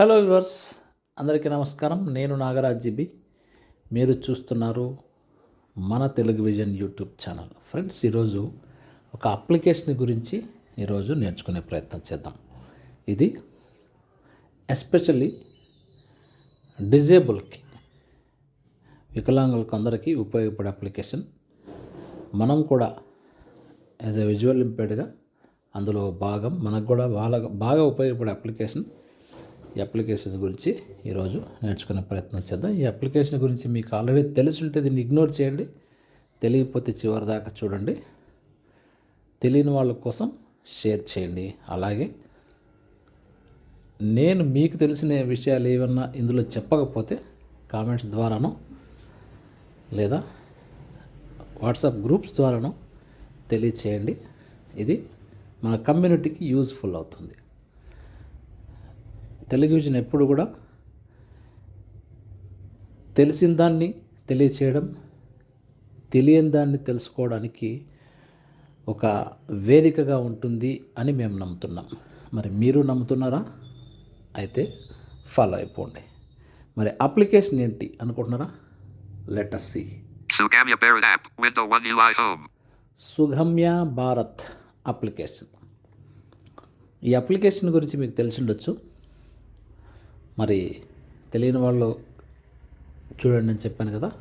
Hello viewers అందరికీ నమస్కారం. నేను నాగరాజ్ జిబి. మీరు చూస్తున్నారు మన Telugu vision YouTube channel. Friends ఈరోజు ఒక అప్లికేషన్ గురించి ఈరోజు నేర్చుకునే ప్రయత్నం చేద్దాం. ఇది ఎస్పెషల్లీ డిజేబుల్కి వికలాంగులకు అందరికీ ఉపయోగపడే అప్లికేషన్. మనం కూడా యాజ్ ఎ విజువల్ ఇంపేర్డ్గా అందులో భాగం మనకు కూడా బాగా బాగా ఉపయోగపడే అప్లికేషన్ ఈ అప్లికేషన్ గురించి ఈరోజు నేర్చుకునే ప్రయత్నం చేద్దాం. ఈ అప్లికేషన్ గురించి మీకు ఆల్రెడీ తెలిసి దీన్ని ఇగ్నోర్ చేయండి. తెలియకపోతే చివరి దాకా చూడండి. తెలియని వాళ్ళ కోసం షేర్ చేయండి. అలాగే నేను మీకు తెలిసిన విషయాలు ఏమన్నా ఇందులో చెప్పకపోతే కామెంట్స్ ద్వారానో లేదా వాట్సాప్ గ్రూప్స్ ద్వారానో తెలియచేయండి. ఇది మన కమ్యూనిటీకి యూజ్ఫుల్ అవుతుంది. టెలివిజన్ ఎప్పుడు కూడా తెలిసిన దాన్ని తెలియచేయడం తెలియని దాన్ని తెలుసుకోవడానికి ఒక వేదికగా ఉంటుంది అని మేము నమ్ముతున్నాం. మరి మీరు నమ్ముతున్నారా? అయితే ఫాలో అయిపోండి. మరి అప్లికేషన్ ఏంటి అనుకుంటున్నారా? Let us see Sugamya Barrett app, window 1 UI home. Sugamya Bharat application ఈ అప్లికేషన్ గురించి మీకు తెలిసి ఉండొచ్చు. మరి తెలియని వాళ్ళు చూడండి అని చెప్పాను కదా.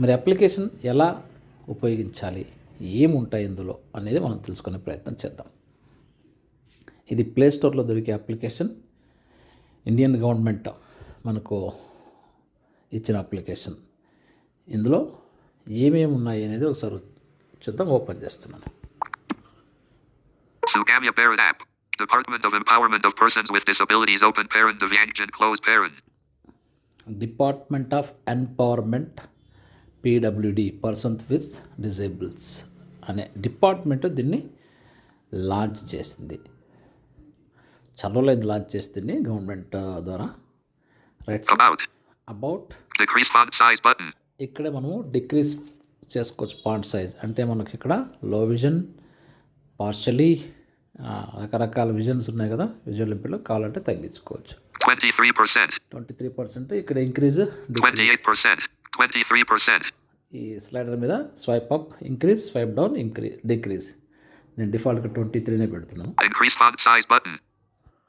మరి అప్లికేషన్ ఎలా ఉపయోగించాలి? ఏముంటాయి ఇందులో అనేది మనం తెలుసుకునే ప్రయత్నం చేద్దాం. ఇది ప్లే స్టోర్లో దొరికే అప్లికేషన్. ఇండియన్ గవర్నమెంట్ మనకు ఇచ్చిన అప్లికేషన్. ఇందులో ఏమేమి ఉన్నాయి అనేది ఒకసారి చూద్దాం. ఓపెన్ చేస్తున్నాను. Barrett app. Department of Empowerment of Persons with Disabilities open parent Divyangjan close parent. Department of empowerment PWD persons with disables అనే డిపార్ట్మెంట్ దీన్ని లాంచ్ చేసింది చల్లలేదు లాంచ్ చేసింది గవర్నమెంట్ ద్వారా right About. About Decrease font size button. ఇక్కడే మనము decrease చేసుకోవచ్చు pant size అంటే మనకి ఇక్కడ లో విజన్ పార్షలీ రకరకాల విజన్స్ ఉన్నాయి కదా విజువల్ ఇంపెడ్లో కావాలంటే తగ్గించుకోవచ్చు 23%. ట్వంటీ త్రీ పర్సెంట్ ఇక్కడ ఇంక్రీజ్ 28%. 23%. ఈ స్లైడర్ మీద swipe up increase swipe down increase decrease నేను డిఫాల్ట్గా ట్వంటీ త్రీనే పెడుతున్నాను Increase font size button.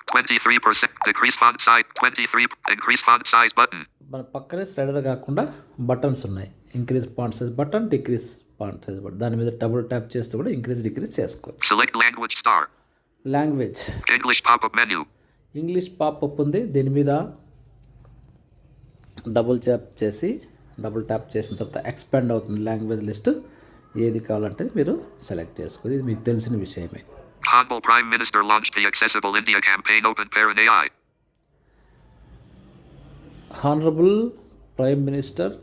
23%. Decrease font size. 23. Increase font size button. మన పక్కనే స్లైడర్ కాకుండా బటన్స్ ఉన్నాయి increase point size button decrease point size button దాని మీద డబుల్ ట్యాప్ చేస్తే కూడా ఇంక్రీజ్ డిక్రీజ్ చేసుకోవచ్చు Select language star. Language. English pop-up menu. English popup ఉంది. దీని మీద డబుల్ ట్యాప్ చేసి డబుల్ ట్యాప్ చేసిన తర్వాత ఎక్స్పాండ్ అవుతుంది లాంగ్వేజ్ లిస్ట్. ఏది కావాలంటే మీరు సెలెక్ట్ చేసుకోవాలి ఇది మీకు తెలిసిన విషయమే. Honorable Prime Minister launched the Accessible India campaign Open Parent AI. Honourable prime minister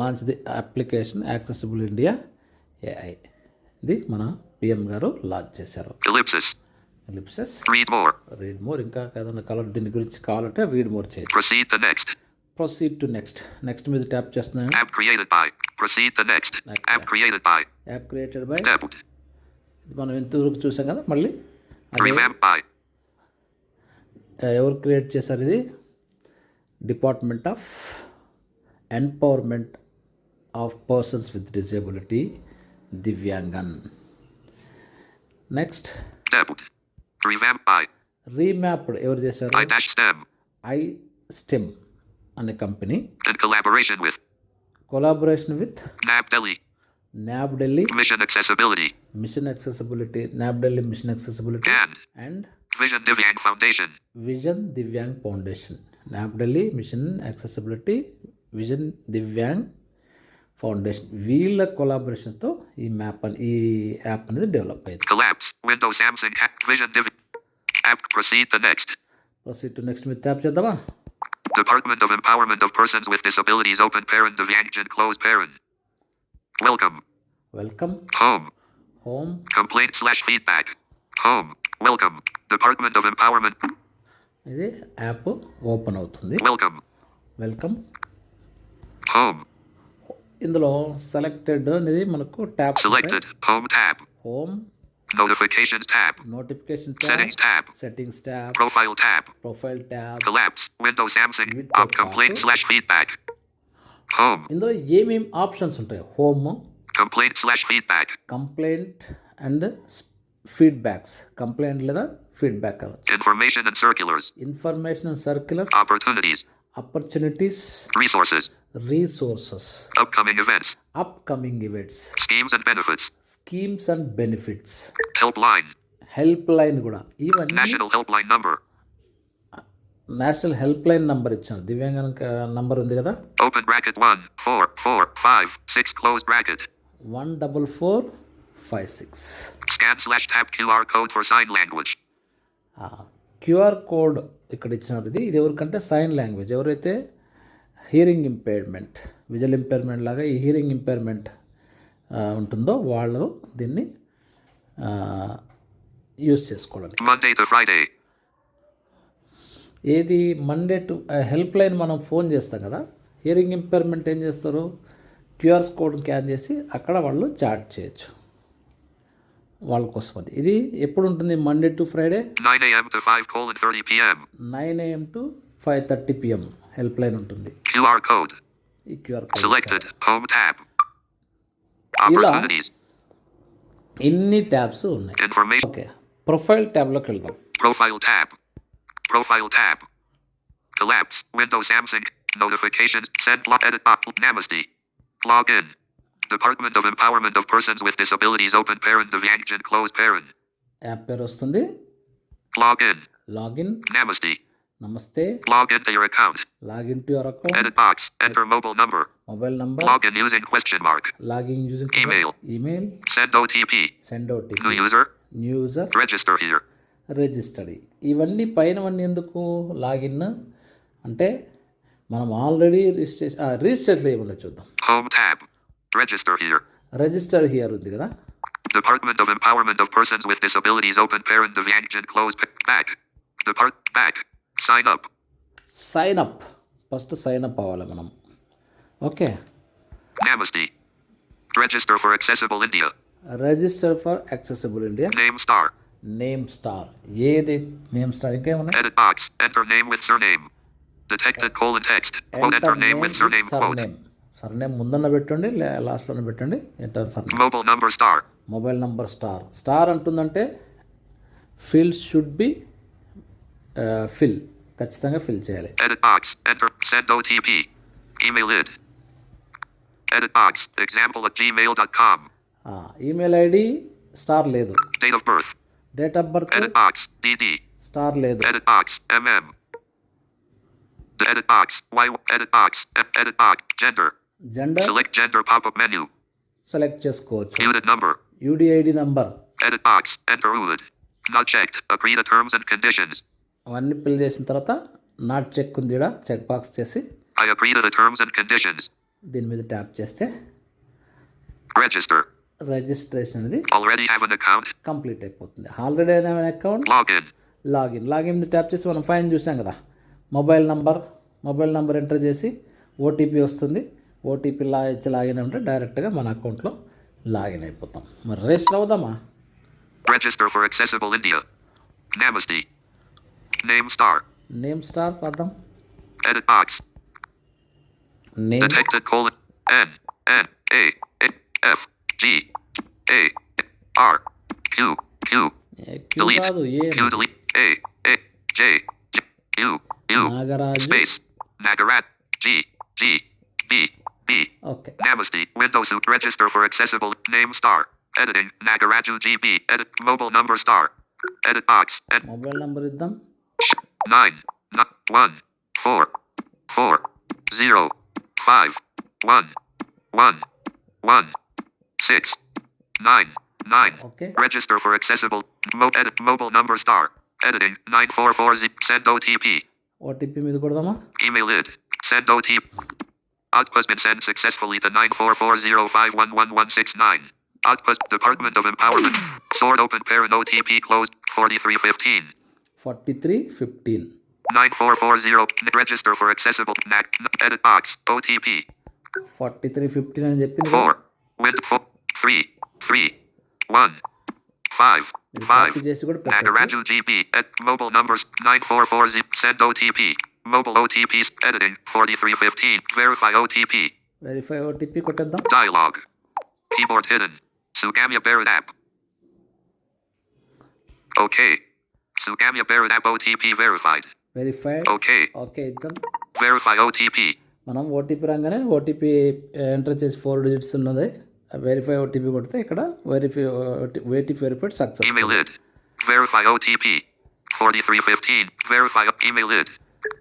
launch the application accessible India AI ఇది మన పిఎం గారు లాంచ్ చేశారు. Ellipses Read more. Read more ఇంకా ఏదైనా కావాలి దీని గురించి కావాలంటే రీడ్ మోర్ చేయొచ్చు Proceed to next. Proceed to next next మీద ట్యాప్ చేస్తున్నాను App created by. Proceed to next. App created by. App created by. ఇది మనం ఇంతవరకు చూసాం కదా మళ్ళీ by. ఎవరు క్రియేట్ చేశారు ఇది department of empowerment of persons with disability Divyangan next. Remapped ఎవరు చేశారు. ఐ స్టెమ్ అనే కంపెనీ In collaboration with collaboration with NAB Delhi. NAB Delhi Mission Accessibility. Mission accessibility NAB Delhi mission And and Vision Divyang Foundation. Vision Divyang foundation NAB Delhi mission accessibility vision Divyang foundation వీళ్ళ కొలాబరేషన్తో ఈ map అని ఈ app అనేది develop అయింది Collapse. Windows Samsung. Ha- Vision Div. App. Proceed to next. Proceed to next మీరు tap చేద్దామా Department of Empowerment of Persons with Disabilities Open Parent Divyangjan close parent. Welcome. Welcome Home. Home Complaint slash feedback. Home. Welcome. Department of Empowerment. ఇది app open అవుతుంది Welcome. Welcome Home. ఇందులో selected అనేది మనకు tap Selected. Home tab. Home Notifications tab. Notification tab Settings tab. Settings tab Profile tab. Profile tab Collapse. Windows Samsung. వీటితో Op complaint పాటు slash feedback. Home. ఇందులో ఏమేమి options ఉంటాయి home Complaint slash feedback. Complaint and feedbacks complaint లేదా feedback అనొచ్చు Information and circulars. Information and circulars opportunities, resources, resources, upcoming events, upcoming events, schemes and benefits, schemes and benefits, helpline, helpline కూడా. ఇవన్నీ national helpline number, national helpline number ఇచ్చాను. దివ్యాంగం number ఉంది కదా? Open bracket 1, 4, 4, 5, 6, close bracket, one double four five six scan slash tap QR code for sign language, ah, QR code ఇక్కడ ఇచ్చినది ఇది ఇది ఎవరికంటే సైన్ లాంగ్వేజ్ ఎవరైతే హియరింగ్ ఇంపైర్మెంట్ విజువల్ ఇంపైర్మెంట్ లాగా ఈ హియరింగ్ ఇంపైర్మెంట్ ఉంటుందో వాళ్ళు దీన్ని యూస్ చేసుకోవడానికి. ఏది మండే టు హెల్ప్ లైన్ మనం ఫోన్ చేస్తాం కదా హియరింగ్ ఇంపైర్మెంట్ ఏం చేస్తారు? క్యూఆర్ కోడ్ స్కాన్ చేసి అక్కడ వాళ్ళు చాట్ చేయొచ్చు. వాళ్ళ కోసం అది ఇది ఎప్పుడు ఉంటుంది Monday to Friday 9 a.m. to 5 colon 30 p.m. Nine AM to five thirty PM helpline ఉంటుంది QR code. ఈ QR code Selected. Home tab. Opportunities. ఇన్ని ట్యాబ్స్ ఉన్నాయి. ఓకే ప్రొఫైల్ ట్యాబ్లోకి వెళ్దాం Profile tab. Profile tab. Collapse. Windows Samsung. Notifications. Send log edit box. Namaste. Login. Department of Empowerment of Persons with Disabilities. Open parent of Yangjan. Close parent. App పేరు వస్తుంది Login. Login Namaste. నమస్తే Log into your account. Login to your account Edit box. Enter mobile number. Mobile number Login using question mark. Login using Email. Email Send OTP. Send OT New user. New user Register here. Registered ఇవన్నీ పైనవన్నీ ఎందుకు login అంటే మనం already registration register ఏమన్నా చూద్దాం Home tab. Register here. Register here ఉంది కదా Department of Empowerment of Persons with Disabilities. Open parent of Yangjan. Close pa- back. Depart back. Sign up. Sign up first sign up అవ్వాలి మనం okay Namaste. Register for Accessible India. Register for accessible India Name star. Name star ఏది name star ఇంకా ఏమన్నా Edit box. Enter name with surname. Detected colon text. Quote enter name with surname quote. Surname Surname ముందన్న పెట్టండి లాస్ట్లోనే పెట్టండి. Enter sir? Number star mobile number star star అంటుందంటే fill should be fill ఖచ్చితంగా fill చేయాలి. Edit box enter send OTP email it edit box example at Gmail dot com email ID star లేదు. Date of birth date of birth edit box star లేదు. Edit box MM edit box Y edit box edit box gender gender select gender popup menu select చేసుకోవచ్చు unit number UDID number edit box enter ruled not check agree the terms and conditions అవన్నీ fill చేసిన తర్వాత not check ఉంది ఇడా check box చేసి I agree the terms and conditions దీని మీద tap చేస్తే రిజిస్టర్ రిజిస్ట్రేషన్ అనేది already have an account complete అయిపోతుంది. Already have an account login login login tap చేసి మనం ఫైన్ చూసాం కదా. Mobile number mobile number enter చేసి ఓటీపీ వస్తుంది. ఓటీపీ లా ఇచ్చి లాగిన్ అంటే డైరెక్ట్గా మన అకౌంట్లో లాగిన్ అయిపోతాం మరి రిజిస్టర్ అవుదామా Register for Accessible India. Namaste. Name star. Name star రాద్దాం Edit box. Name N A A F G A R Q Q Q కాదు A A J J U U Nagaraju Nagarat G G B. Okay. Namaste. Windows suit. Register for accessible. Name star. Editing. Nagaraju GB. Edit. Mobile number star. Edit box. Ed- mobile number is done. Nine. Not one. Four. Four. Zero. Five. One. One. One. Six. Nine. Nine. Okay. Register for accessible. Mo- edit. Mobile number star. Editing. Nine four four zip. Send OTP. OTP miss করে দামা email it send OTP output has been sent successfully to nine four four zero five one one one six nine output Department of Empowerment sword open parent OTP closed forty three fifteen forty three fifteen 9440 register for accessible NAC edit box OTP forty three fifteen అని చెప్పింది కదా. 4 wind 4 3 3 1 Five. మీరు Five. Copy చేసి కూడా పెట్టచ్చు Nagaraju GB. At mobile numbers 944Z. Send OTP. Mobile OTPs. Editing 4315. Verify OTP. Verify OTP కొట్టేద్దాం Dialog. Keyboard hidden. Sugamya Barrett app. Okay. Sugamya Barrett app OTP verified. Verified Okay. Okay ఇద్దాం Verify OTP. మనం OTP రాగానే OTP enter చేసి four digits ఉన్నది verify OTP కొడితే ఇక్కడ verify OTP verified success Email id. Verify OTP. 4315. Verify email id.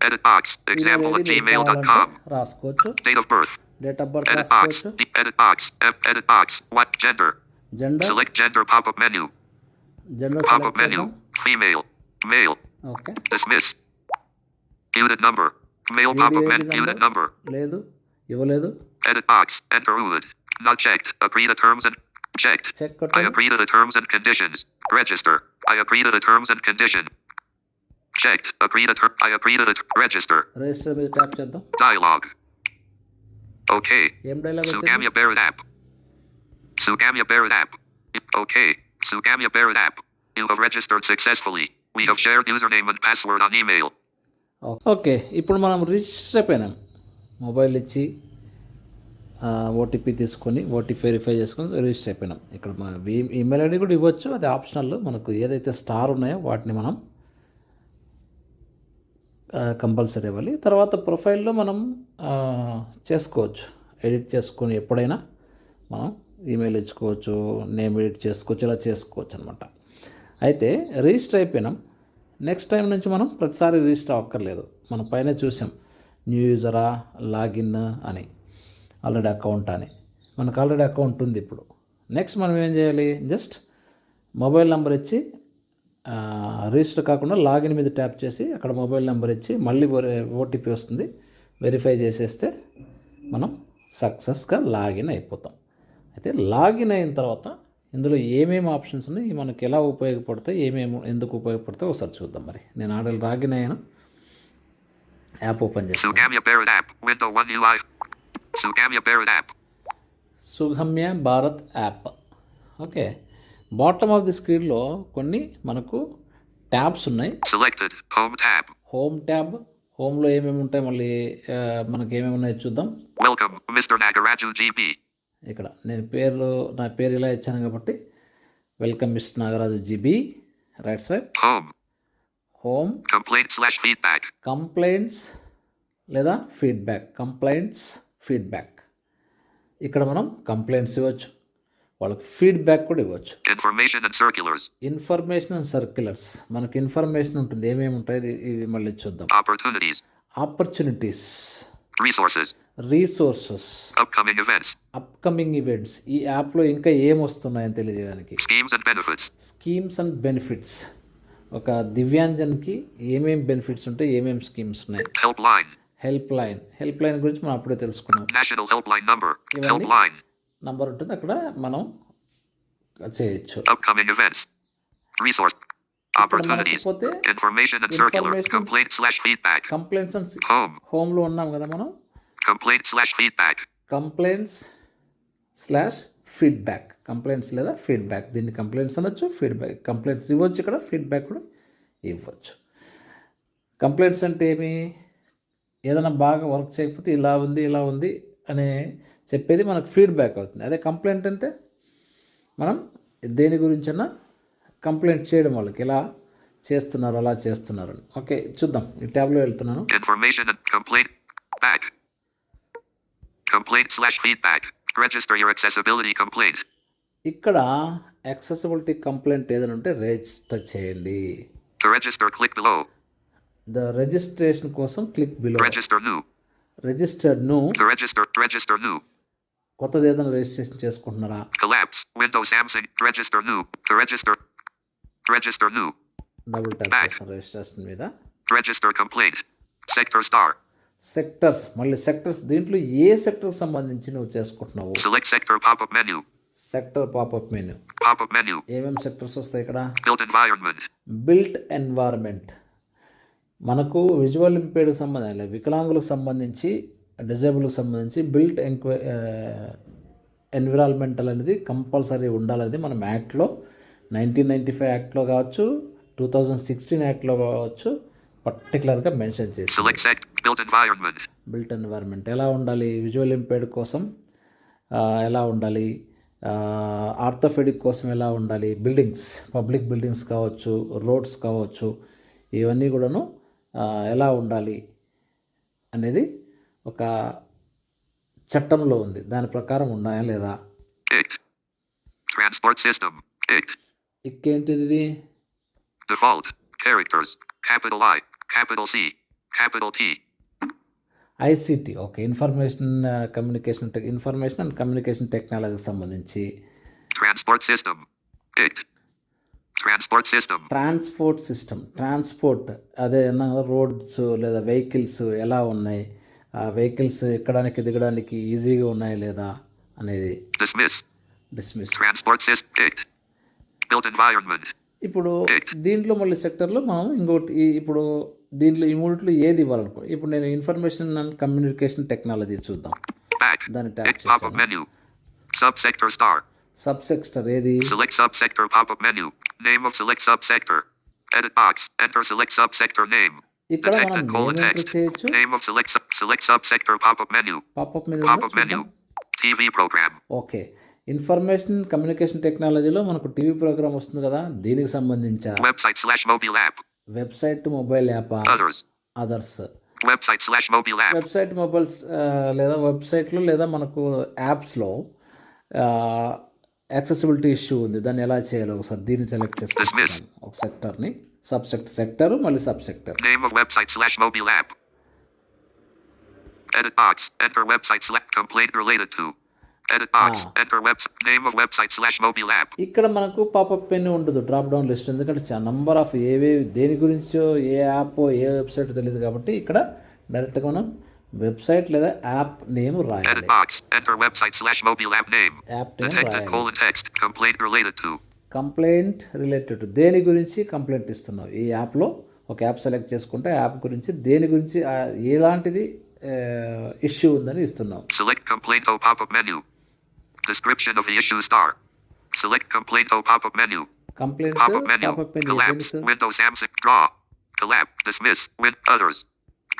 Edit box. Example at gmail.com. రాసుకోవచ్చు Date of birth. Date of birth Edit box. రాసుకోవచ్చు D- edit box. Em- edit box. What gender? Gender Select gender pop up menu. Gender Pop up select menu. చేద్దాం Female. Male. Okay Dismiss. Unit number. Male Unit pop up menu. number. Unit number. లేదు ఇవ్వలేదు Edit box. Enter UID. Not checked. Agree to terms and checked. Check I కొట్టాను agree to the terms and conditions. Register. I agree to the terms and condition. Checked. Agree to ter- I agree to the ter- register. Register మీద tap చేద్దాం Dialog. Okay. ఏం dialog వచ్చింది Sugamya Barrett app. Sugamya Barrett app. Okay. Sugamya Barrett app. You have registered successfully. We have shared username and password on email. Okay ఇప్పుడు మనం register అయిపోయినాం mobile ఇచ్చి OTP తీసుకొని OTP verify చేసుకొని register అయిపోయినాం ఇక్కడ మన ఈమెయిల్ ఐడి కూడా ఇవ్వచ్చు అది ఆప్షనల్ మనకు ఏదైతే స్టార్ ఉన్నాయో వాటిని మనం కంపల్సరీ ఇవ్వాలి. తర్వాత ప్రొఫైల్లో మనం చేసుకోవచ్చు. ఎడిట్ చేసుకొని ఎప్పుడైనా మనం ఈమెయిల్ ఇచ్చుకోవచ్చు నేమ్ ఎడిట్ చేసుకోవచ్చు ఇలా చేసుకోవచ్చు అనమాట అయితే రిజిస్టర్ అయిపోయినాం. నెక్స్ట్ టైం నుంచి మనం ప్రతిసారి రిజిస్టర్ అవ్వక్కర్లేదు. మనం పైన చూసాం. న్యూ యూజరా లాగిన్ అని. ఆల్రెడీ అకౌంట్ అని. మనకు ఆల్రెడీ అకౌంట్ ఉంది ఇప్పుడు. నెక్స్ట్ మనం ఏం చేయాలి? జస్ట్ మొబైల్ నెంబర్ ఇచ్చి రిజిస్టర్ కాకుండా లాగిన్ మీద ట్యాప్ చేసి అక్కడ మొబైల్ నెంబర్ ఇచ్చి మళ్ళీ ఓటీపీ వస్తుంది వెరిఫై చేసేస్తే మనం సక్సెస్గా లాగిన్ అయిపోతాం అయితే లాగిన్ అయిన తర్వాత ఇందులో ఏమేమి ఆప్షన్స్ ఉన్నాయి మనకి ఎలా ఉపయోగపడతాయి ఏమేమి ఎందుకు ఉపయోగపడతాయి ఒకసారి చూద్దాం మరి నేను ఆల్రెడీ లాగిన్ అయ్యాను యాప్ ఓపెన్ చేస్తాను Sugamya Barrett app. Window 1 UI. Sugamya Barrett app. Sugamya Bharat app okay bottom of the స్క్రీన్లో కొన్ని మనకు ట్యాబ్స్ ఉన్నాయి. Home tab. హోమ్ ట్యాబ్ హోమ్లో ఏమేమి ఉంటాయి మళ్ళీ మనకి ఏమేమి ఉన్నాయో చూద్దాం Welcome, Mr. Nagaraju GB. ఇక్కడ నేను పేర్లు నా పేరు ఇలా ఇచ్చాను కాబట్టి welcome miss Nagaraju GB right side Home. Home Complaint slash feedback. Complaints లేదా ఫీడ్బ్యాక్ కంప్లైంట్స్ ఫీడ్బ్యాక్ ఇక్కడ మనం కంప్లైంట్స్ ఇవ్వచ్చు వాళ్ళకి ఫీడ్బ్యాక్ కూడా ఇవ్వచ్చు. ఇన్ఫర్మేషన్ అండ్ సర్క్యులర్స్ మనకి ఇన్ఫర్మేషన్ ఉంటుంది ఏమేమి ఉంటాయి ఇవి మళ్ళీ చూద్దాం. Opportunities Resources. Resources Upcoming events. Upcoming events ఈ యాప్లో ఇంకా ఏం వస్తున్నాయని తెలియజేయడానికి Schemes and benefits. Schemes and benefits ఒక దివ్యాంజన్కి ఏమేం బెనిఫిట్స్ ఉంటాయి ఏమేం స్కీమ్స్ ఉన్నాయి Helpline. Helpline helpline గురించి మనం అప్పుడే తెలుసుకున్నాం National helpline number. Ivanni? Helpline. Number ఉంటుంది. అక్కడ మనం చేయొచ్చు. పోతే. Complaints and Home. హోమ్లో ఉన్నాం కదా మనం. Complaint slash feedback. Complaints slash feedback complaints లేదా ఫీడ్బ్యాక్ దీన్ని కంప్లైంట్స్ అనొచ్చు. ఫీడ్బ్యాక్ కంప్లైంట్స్ ఇవ్వచ్చు ఇక్కడ. ఫీడ్బ్యాక్ కూడా ఇవ్వచ్చు. కంప్లైంట్స్ అంటే ఏమి? ఏదైనా బాగా వర్క్ చేయకపోతే ఇలా ఉంది ఇలా ఉంది. అని చెప్పేది మనకు ఫీడ్బ్యాక్ అవుతుంది అదే కంప్లైంట్ అంటే మనం దేని గురించైనా కంప్లైంట్ చేయడం వాళ్ళకి ఇలా చేస్తున్నారు అలా చేస్తున్నారు అని. ఓకే చూద్దాం ఈ ట్యాబ్లో వెళ్తున్నాను complaint. ఇక్కడ యాక్సెసిబిలిటీ కంప్లైంట్ ఏదైనా ఉంటే రిజిస్టర్ చేయండి register, click below. The registration కోసం క్లిక్ బిలో new. రిజిస్టర్డ్ను register, register new. కొత్తది ఏదైనా రిజిస్ట్రేషన్ చేసుకుంటున్నారా. Windows Samsung. Register new. To register. Register new. Double tap. చేస్తాను రిజిస్ట్రేషన్ మీద Register complaint. Sector star. Sectors మళ్ళీ సెక్టర్స్ దీంట్లో ఏ సెక్టర్కి సంబంధించి నువ్వు చేసుకుంటున్నావు Select sector pop-up menu. Sector popup menu Pop-up menu. ఏమేమి సెక్టర్స్ వస్తాయి ఇక్కడ Built environment. బిల్ట్ ఎన్వైర్మెంట్ మనకు విజువల్ ఇంపేర్డ్కి సంబంధించి వికలాంగులకు సంబంధించి డిజేబుల్కి సంబంధించి బిల్ట్ ఎంక్వై ఎన్విరాన్మెంటల్ అనేది కంపల్సరీ ఉండాలనేది మనం యాక్ట్లో నైన్టీన్ నైంటీ ఫైవ్ యాక్ట్లో కావచ్చు టూ థౌజండ్ సిక్స్టీన్ యాక్ట్లో కావచ్చు పర్టికులర్గా మెన్షన్ చేసి. బిల్ట్ ఎన్వైర్న్మెంట్ ఎలా ఉండాలి? విజువల్ ఇంపేర్డ్ కోసం ఆ, ఎలా ఉండాలి? ఆర్థోపెడిక్ కోసం ఎలా ఉండాలి? బిల్డింగ్స్ పబ్లిక్ బిల్డింగ్స్ కావచ్చు రోడ్స్ కావచ్చు ఇవన్నీ కూడాను ఎలా ఉండాలి అనేది ఒక చట్టంలో ఉంది దాని ప్రకారం ఉన్నాయా లేదా system. ICT. ఇంకేంటిది Default. Characters. Capital I. Capital C. Capital T. ICT okay information communication tech information and communication టెక్నాలజీకి సంబంధించి Transport system. Transport system. Transport system transport అదే రోడ్స్ లేదా వెహికల్స్ ఎలా ఉన్నాయి ఆ వెహికల్స్ ఎక్కడానికి దిగడానికి ఈజీగా ఉన్నాయి లేదా అనేది. Dismiss Transport system. ICT. Built environment. ఇప్పుడు దీంట్లో మళ్ళీ సెక్టర్లో మనం ఇంకోటి ఇప్పుడు దీంట్లో ఈ మూడిట్లో ఏది ఇవ్వాలనుకో ఇప్పుడు నేను ఇన్ఫర్మేషన్ అండ్ కమ్యూనికేషన్ టెక్నాలజీ చూద్దాం. దాన్ని ట్యాప్ ICT pop-up చేశాను menu. Subsector star. Subsector ఏది Select subsector pop-up menu. Name of select subsector. Edit box. Enter select subsector name. ఇక్కడ మనం నేమ్ ఎంటర్. చేయొచ్చు of select sub- select subsector pop-up menu. Popup మీద Pop-up menu. TV program. Okay information communication టెక్నాలజీలో మనకు TV programme వస్తుంది కదా దీనికి సంబంధించా Website slash mobile app. Website mobile app. Others Website slash mobile app. Website mobiles లేదా వెబ్సైట్లో లేదా మనకు యాప్స్లో యాక్సెసిబిలిటీ ఇష్యూ ఉంది దాన్ని ఎలా చేయాలో ఒకసారి దీన్ని సెలెక్ట్ చేసుకుంటాను ఒక సెక్టర్ని సబ్ సెక్టర్ సెక్టర్ మళ్ళీ subsector. Edit box. Enter website select complaint related to. Edit box. Ah. Enter website name of website slash mobile app. ఇక్కడ మనకు పాపప్ పెన్ ఉండదు డ్రాప్ డౌన్ లిస్ట్ ఎందుకంటే నంబర్ ఆఫ్ ఏవేవి దేని గురించో ఏ యాప్ ఏ website తెలియదు కాబట్టి ఇక్కడ డైరెక్ట్గా మనం వెబ్సైట్ లేదా యాప్ నేమ్ Edit రాయాలి box. Enter website slash mobile app name. App name Detected రాయాలి colon text. Complaint related to. Complaint related దేని గురించి కంప్లైంట్ ఇస్తున్నావు ఈ యాప్లో ఒక యాప్ సెలెక్ట్ చేసుకుంటే ఆ యాప్ గురించి దేని గురించి ఆ ఎలాంటిది ఇష్యూ ఉందని ఇస్తున్నావు Select complaint O pop-up menu. Description of the issue star. Select complaint O pop-up menu. Complaint Pop-up menu. Pop up pen Collapse. Windows Samsung. Draw. Collapse. Dismiss. Win. Others.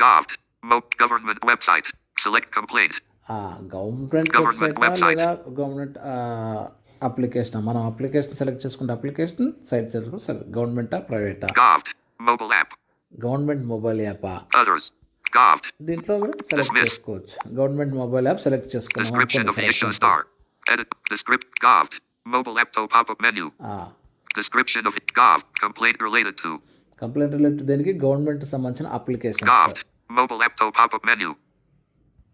Govt. Mo. Government website. Select complaint. Government Government website website. లేదా government application మనం application select చేసుకుంటే application site select గవర్నమెంటా ప్రైవేటా Govt. Mobile app. Government mobile యాపా Others. Govt. దీంట్లో కూడా select Dismiss. చేసుకోవచ్చు government mobile app select చేసుకున్నాం Description అనుకోండి of the for issue example. star. Edit. Descript. Govt. Mobile app. To pop-up menu. ఆ, Description of it. Govt. Complaint related to. Complaint related దేనికి government సంబంధించిన applications Govt. Mobile app. To pop-up menu.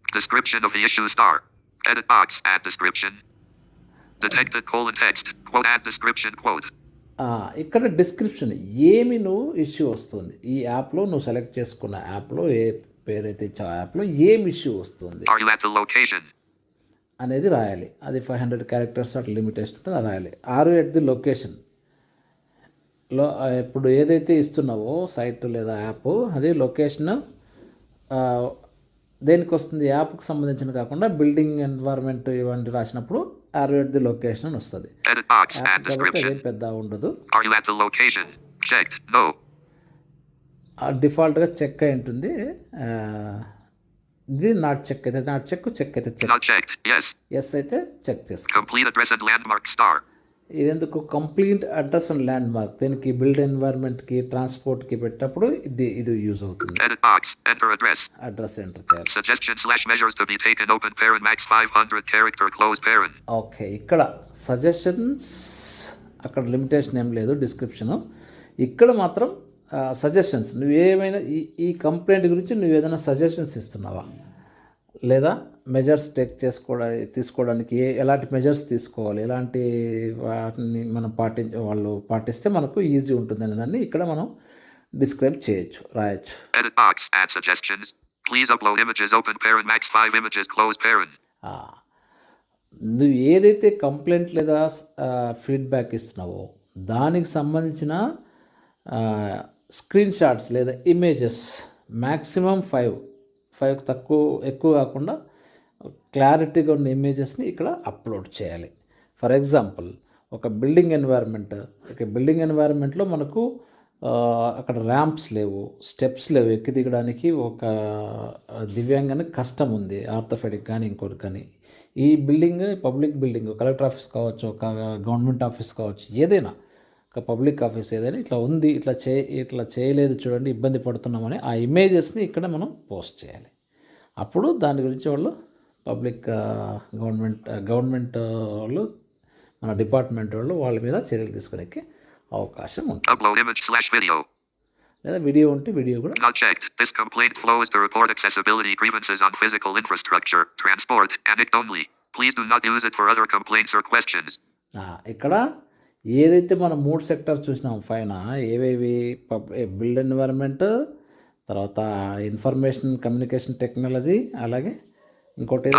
Description of the issue star. Edit box. Add description. Detected colon text. Quote. Add description. Quote. ఇక్కడ description ఏమి నువ్వు issue వస్తుంది ఈ యాప్లో నువ్వు select చేసుకున్న యాప్లో ఏ పేరైతే ఇచ్చావు యాప్లో ఏం ఇష్యూ వస్తుంది Are you at the location? అనేది రాయాలి అది ఫైవ్ హండ్రెడ్ క్యారెక్టర్స్ అట్లా లిమిటేషన్ ఉంటుంది అది రాయాలి ఆరు ఎట్ ది లొకేషన్లో ఇప్పుడు ఏదైతే ఇస్తున్నావో సైట్ లేదా యాప్ అది లొకేషన్ దేనికి వస్తుంది? యాప్కి సంబంధించిన కాకుండా బిల్డింగ్ ఎన్వైర్న్మెంట్ ఇవన్నీ రాసినప్పుడు ఆరు ఎట్ ది లొకేషన్ అని వస్తుంది. అదేం పెద్ద ఉండదు. డిఫాల్ట్గా చెక్ అయి ఉంటుంది. ఇది నాట్ చెక్ అయితే నాట్ చెక్ చెక్ అయితే చెక్. ఎస్ అయితే చెక్ చేసుకో. Complete address and landmark star. ఇది ఎందుకు complete address and landmark దీనికి బిల్డ్ ఎన్వైర్న్మెంట్కి ట్రాన్స్పోర్ట్కి పెట్టినప్పుడు ఇది ఇది యూజ్ అవుతుంది. అడ్రస్ ఎంటర్ చేయాలి Suggestion slash measures to be taken. Open parent max 500 character. Close parent. Okay ఇక్కడ సజెషన్స్ అక్కడ లిమిటేషన్ ఏం లేదు డిస్క్రిప్షను ఇక్కడ మాత్రం సజెషన్స్ నువ్వు ఏమైనా ఈ ఈ కంప్లైంట్ గురించి నువ్వు ఏదైనా సజెషన్స్ ఇస్తున్నావా లేదా మెజర్స్ టేక్ చేసుకోవడానికి తీసుకోవడానికి ఏ ఎలాంటి మెజర్స్ తీసుకోవాలి ఎలాంటి వాటిని మనం పాటించ వాళ్ళు పాటిస్తే మనకు ఈజీ ఉంటుంది అనే దాన్ని ఇక్కడ మనం డిస్క్రైబ్ చేయొచ్చు రాయొచ్చు Edit box. Add suggestions. Please upload images. Open parent max 5 images. Close parent. ఆ, నువ్వు ఏదైతే కంప్లైంట్ లేదా ఫీడ్బ్యాక్ ఇస్తున్నావో దానికి సంబంధించిన స్క్రీన్ షాట్స్ లేదా ఇమేజెస్ మ్యాక్సిమం ఫైవ్ ఫైవ్ తక్కువ ఎక్కువ కాకుండా క్లారిటీగా ఉన్న ఇమేజెస్ని ఇక్కడ అప్లోడ్ చేయాలి. ఫర్ ఎగ్జాంపుల్ ఒక బిల్డింగ్ ఎన్వైర్న్మెంట్ ఒక బిల్డింగ్ ఎన్వైర్న్మెంట్లో మనకు అక్కడ ర్యాంప్స్ లేవు స్టెప్స్ లేవు ఎక్కి దిగడానికి ఒక దివ్యాంగానికి కష్టం ఉంది ఆర్థోపెడిక్ కానీ ఇంకోటి కానీ. ఈ building public building collector office కావచ్చు ఒక గవర్నమెంట్ ఆఫీస్ కావచ్చు ఏదైనా ఒక పబ్లిక్ ఆఫీస్ ఏదైనా ఇట్లా ఉంది ఇట్లా చే ఇట్లా చేయలేదు చూడండి ఇబ్బంది పడుతున్నామని ఆ ఇమేజెస్ని ఇక్కడ మనం పోస్ట్ చేయాలి. అప్పుడు దాని గురించి వాళ్ళు పబ్లిక్ గవర్నమెంట్ గవర్నమెంట్ వాళ్ళు మన డిపార్ట్మెంట్ వాళ్ళు వాళ్ళ మీద చర్యలు తీసుకోడానికి అవకాశం ఉంటుంది. లేదా వీడియో ఉంటే వీడియో కూడా not check complaint flow is the report accessibility grievances transport and it please do not use it for ఇక్కడ ఏదైతే మనం మూడు సెక్టార్ చూసినాం ఫైన ఏవేవి బిల్డ్ ఎన్విరాన్మెంట్ తర్వాత ఇన్ఫర్మేషన్ కమ్యూనికేషన్ టెక్నాలజీ అలాగే ఇంకోటి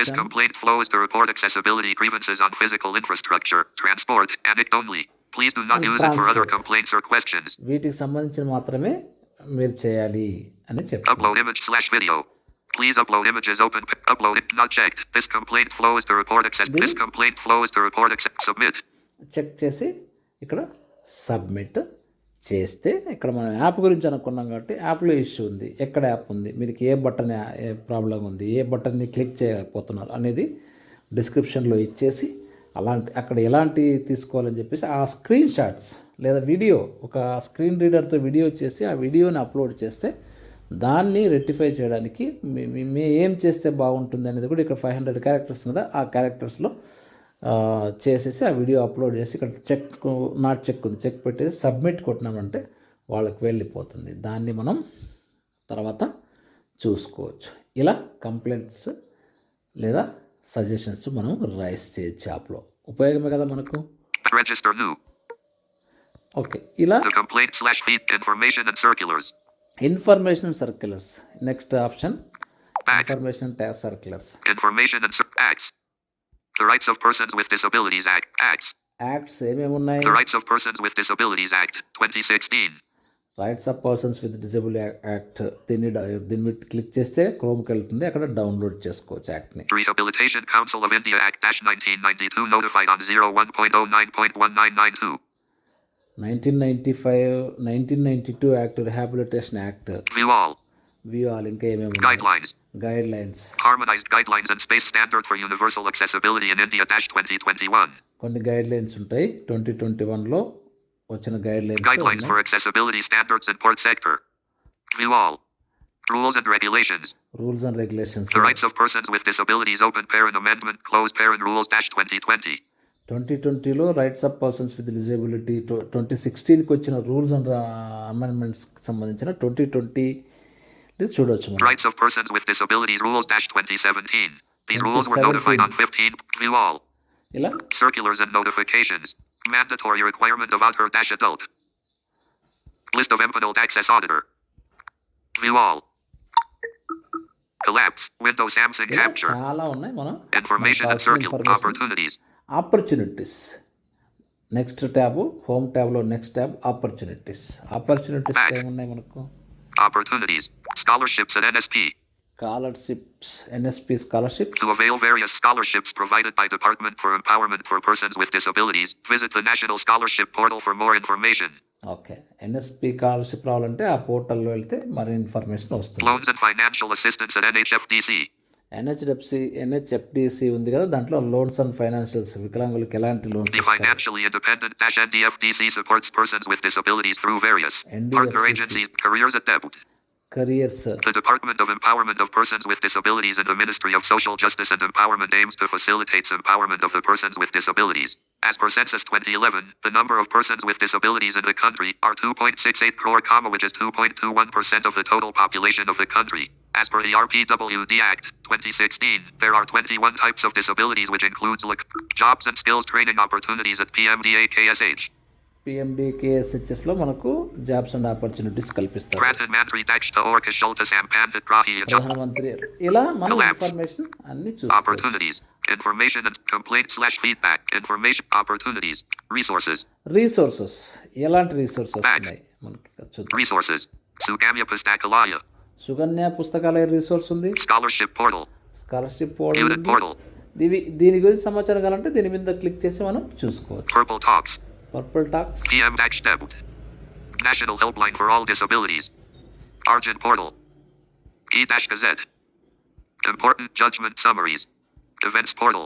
This complaint flows to report accessibility grievances on physical infrastructure, transport, and it only. Please do not use it for other complaints or questions. వీటికి సంబంధించిన మాత్రమే మీరు చేయాలి అని చెప్తారు Upload image slash video. Please upload images open. Upload it. Not checked. This complaint flows to report access. This complaint flows to report access. Submit. Check చేసి ఇక్కడ submit చేస్తే ఇక్కడ మనం యాప్ గురించి అనుకున్నాం కాబట్టి యాప్లో ఇష్యూ ఉంది. ఎక్కడ యాప్ ఉంది? మీకు ఏ బటన్ ఏ ప్రాబ్లం ఉంది? ఏ బటన్ని క్లిక్ చేయలేకపోతున్నారు అనేది డిస్క్రిప్షన్లో ఇచ్చేసి అలాంటి అక్కడ ఎలాంటి తీసుకోవాలని చెప్పేసి ఆ స్క్రీన్ షాట్స్ లేదా వీడియో ఒక స్క్రీన్ రీడర్తో వీడియో చేసి ఆ వీడియోని అప్లోడ్ చేస్తే దాన్ని రెక్టిఫై చేయడానికి మీ- మీ- ఏం చేస్తే బాగుంటుంది అనేది కూడా ఇక్కడ ఫైవ్ హండ్రెడ్ క్యారెక్టర్స్ కదా ఆ క్యారెక్టర్స్లో చేసేసి ఆ వీడియో అప్లోడ్ చేసి ఇక్కడ చెక్ నాట్ చెక్ ఉంది చెక్ పెట్టేసి సబ్మిట్ కొట్టినామంటే వాళ్ళకి వెళ్ళిపోతుంది దాన్ని మనం తర్వాత చూసుకోవచ్చు ఇలా కంప్లైంట్స్ లేదా సజెషన్స్ మనం రైస్ చేయొచ్చు యాప్లో ఉపయోగమే కదా మనకు. ఓకే ఇలా. Information circulars next option. Information tag circulars. The Rights of Persons with Disabilities Act. Acts. Acts ఏమేమి ఉన్నాయి The Rights of Persons with Disabilities Act. 2016. Rights of persons with disable act దీన్ని డ- దీని మీద క్లిక్ చేస్తే క్రోమ్కి వెళ్తుంది అక్కడ డౌన్లోడ్ చేసుకోవచ్చు యాక్ట్ని Rehabilitation Council of India Act 1992 notified on 01.09.1992. Nineteen ninety five nineteen ninety two act rehabilitation act View all. View all ఇంకా ఏమేమి Guidelines. Guide lines Harmonized Guidelines and Space Standard for Universal Accessibility in India 2021. కొన్ని guidelines ఉంటాయి twenty twenty వన్లో వచ్చిన guide Guidelines lines for Accessibility Standards in Port Sector. View all. Rules and Regulations. Rules and regulations The Rights of Persons with Disabilities Open Parent Amendment Closed Parent Rules dash 2020. Twenty ట్వంటీలో rights of persons with disability twenty సిక్స్టీన్కి వచ్చిన rules and అమెండ్మెంట్స్కి సంబంధించిన twenty twenty చూడొచ్చు మనం Rights of Persons with Disabilities Rules dash 2017. These rules were notified on 15. View all. ఇలా Circulars and notifications. Mandatory requirement of outer dash adult. List of empaneled access auditor. View all. Collapse. Windows Samsung ఇలా capture. చాలా ఉన్నాయి మనం Information and circular opportunities. Opportunities next tab home ట్యాబ్లో next tab opportunities opportunities Back. ఏమున్నాయి మనకు Opportunities. Scholarships at NSP. Scholarships NSP scholarship To avail various scholarships provided by Department for Empowerment for Persons with Disabilities, visit the National Scholarship Portal for more information. Okay NSP scholarship రావాలంటే ఆ పోర్టల్లో వెళ్తే మరి information వస్తుంది Loans and financial assistance at NHFDC. ఎన్హెచ్డిఎఫ్సి ఎన్హెచ్ఎఫ్డిసి ఉంది కదా దాంట్లో loans and financials వికలాంగులకు ఎలాంటి loans The financially independent dash NDFDC supports persons with disabilities through various partner NDFDC. agencies, careers Career Search. The Department of Empowerment of Persons with Disabilities and the Ministry of Social Justice and Empowerment aims to facilitate empowerment of the persons with disabilities. As per Census 2011, the number of persons with disabilities in the country are 2.68 crore, which is 2.21% of the total population of the country. As per the RPWD Act 2016, there are 21 types of disabilities, which includes jobs and skills training opportunities at PMDA KSH. కేఎస్హెచ్ఎస్లో మనకు jobs and opportunities కల్పిస్తారు ప్రధానమంత్రి ఇలా మనం. Information అన్ని చూసుకోవచ్చు. Resources ఎలాంటి resources. ఉన్నాయి మనకి. Sugamya Pustakalaya. Sugamya Pustakalaya resource ఉంది. Scholarship portal Portal. దీని దీని గురించి సమాచారం కావాలంటే దీని మీద క్లిక్ చేసి మనం చూసుకోవచ్చు Purple Talks. Purple Talks PM Dash Debut. National Helpline for All Disabilities. Argent Portal. E Dash Gazette. Important Judgment Summaries. Events Portal.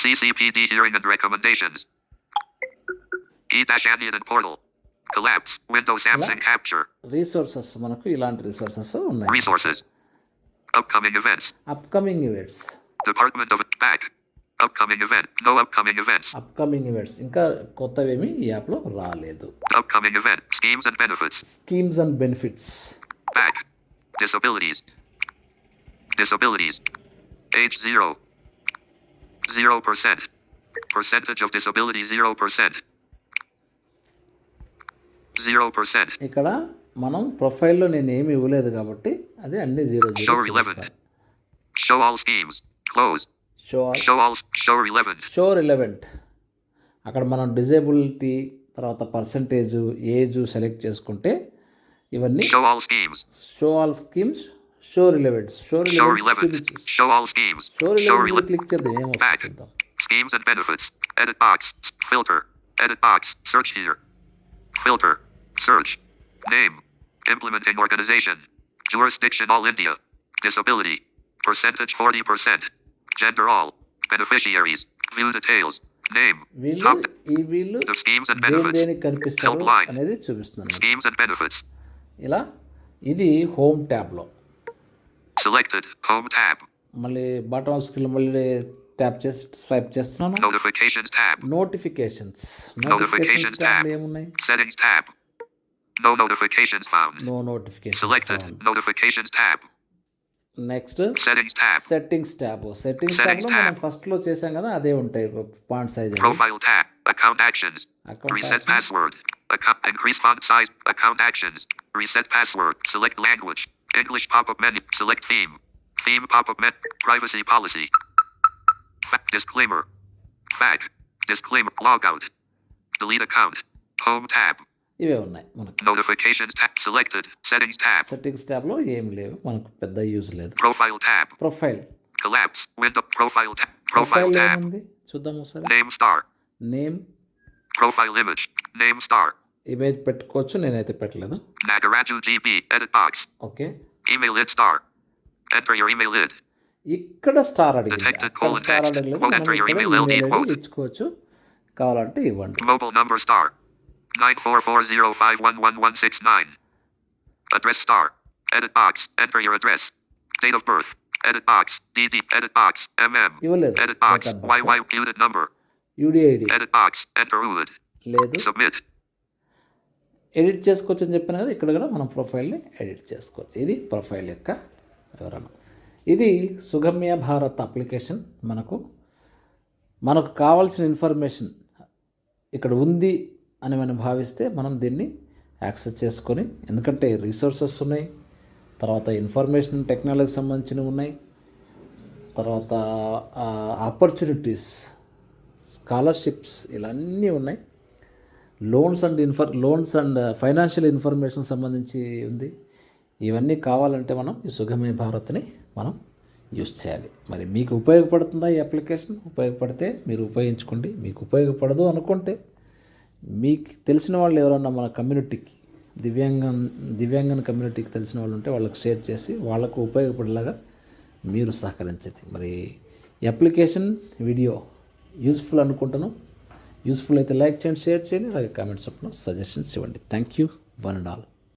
CCPD Hearing and Recommendations. E Dash Anion Portal. Collapse. Windows Samsung Capture. Resources మనకు ఇలాంటి resources ఉన్నాయి Resources. Upcoming events. Upcoming events Department of Back. Upcoming event. No upcoming events. Upcoming events ఇంకా కొత్తవేమి ఈ యాప్లో రాలేదు Upcoming event. Schemes and benefits. Schemes and benefits Back. Disabilities. Disabilities. Age 0. 0%. Percentage of disability 0%. 0%. ఇక్కడ మనం ప్రొఫైల్లో నేను ఏమి ఇవ్వలేదు కాబట్టి అది అన్ని zero zero Show 11. Show all schemes. Close. Show Show all. Show 11. Show relevant అక్కడ మనం డిజేబిలిటీ తర్వాత పర్సంటేజ్ ఏజ్ సెలెక్ట్ చేసుకుంటే ఇవన్నీ Show all schemes. Show all schemes show relevants show Show relevant 11. Show all schemes. Show Show relevant 11. Click చేద్దాం ఏం వస్తుంది Back. చూద్దాం Schemes and benefits. Edit box. Filter. Edit box. Search here. Filter. Search. Name. Implementing organization. Jurisdiction All India. Disability. Percentage 40%. Gender All. Beneficiaries. View details. Name. వీళ్ళు Top. ఈ వీళ్ళు schemes and benefits. దేనికి కనిపిస్తారు. అనేది చూపిస్తున్నాను Schemes and benefits. ఇలా ఇది home ట్యాబ్లో Selected. Home tab. మళ్ళీ బాటమ్ ఆఫ్ స్క్రీన్ మళ్ళీ ట్యాప్ చేసి స్వైప్ చేస్తున్నాను Notifications tab. Notifications Notifications notifications tab. ఏమున్నాయి Settings tab. No notifications found. No notification Selected. Notifications tab. Next Settings tab. Settings tab settings Settings ట్యాబ్లో మనం tab. ఫస్ట్లో చేసాం కదా అదే ఉంటాయి font size Profile tab. Account actions. Account Reset actions. password. Account increase font size. Account actions. Reset password. Select language. English pop-up menu. Select theme. Theme pop-up menu. Privacy policy. Fa- disclaimer. Fag. Disclaimer. Logout. Delete account. Home tab. ఇవే ఉన్నాయి మనకు Notifications tab. Selected. Settings tab. Settings ట్యాబ్లో ఏం లేవు మనకు పెద్ద use లేదు Profile tab. Profile. Window. Profile tab. Profile profile tab. ఏముంది చూద్దాం ఒకసారి Name star. Name Profile image. Name star. Image పెట్టుకోవచ్చు నేనైతే పెట్టలేదు Nagaraju GB. Edit box. Okay Email id star. Enter your email id. ఇక్కడ స్టార్ అడిగింది star. అడగలేదు ఇచ్చుకోవచ్చు కావాలంటే ఇవ్వండి Mobile number star. 944051169. Address star. Edit box. Enter your address. Date of birth. Edit box. DD. Edit box. MM. ఇవ్వలేదు Edit box. YY unit number. UDID Edit box. Enter UID. లేదు Submit. Edit చేసుకోవచ్చు అని చెప్పిన కదా ఇక్కడ కూడా మనం ప్రొఫైల్ని edit చేసుకోవచ్చు ఇది ప్రొఫైల్ యొక్క వివరణ ఇది సుగమ్య భారత్ అప్లికేషన్ మనకు మనకు కావాల్సిన ఇన్ఫర్మేషన్ ఇక్కడ ఉంది అని మనం భావిస్తే మనం దీన్ని యాక్సెస్ చేసుకొని ఎందుకంటే రీసోర్సెస్ ఉన్నాయి తర్వాత ఇన్ఫర్మేషన్ టెక్నాలజీకి సంబంధించినవి ఉన్నాయి తర్వాత ఆపర్చునిటీస్ స్కాలర్షిప్స్ ఇలా అన్నీ ఉన్నాయి. లోన్స్ అండ్ ఇన్ఫర్ లోన్స్ అండ్ ఫైనాన్షియల్ ఇన్ఫర్మేషన్ సంబంధించి ఉంది. ఇవన్నీ కావాలంటే మనం ఈ సుగమ్య భారత్ని మనం యూస్ చేయాలి. మరి మీకు ఉపయోగపడుతుందా ఈ అప్లికేషన్? ఉపయోగపడితే మీరు ఉపయోగించుకోండి. మీకు ఉపయోగపడదు అనుకుంటే మీకు తెలిసిన వాళ్ళు ఎవరన్నా మన కమ్యూనిటీకి దివ్యాంగం దివ్యాంగన కమ్యూనిటీకి తెలిసిన వాళ్ళు ఉంటే వాళ్ళకి షేర్ చేసి వాళ్ళకు ఉపయోగపడేలాగా మీరు సహకరించండి. మరి అప్లికేషన్ వీడియో యూస్ఫుల్ అనుకుంటాను యూస్ఫుల్ అయితే లైక్ చేయండి షేర్ చేయండి అలాగే కామెంట్స్ చెప్పిన సజెషన్స్ ఇవ్వండి. Thank you one and all.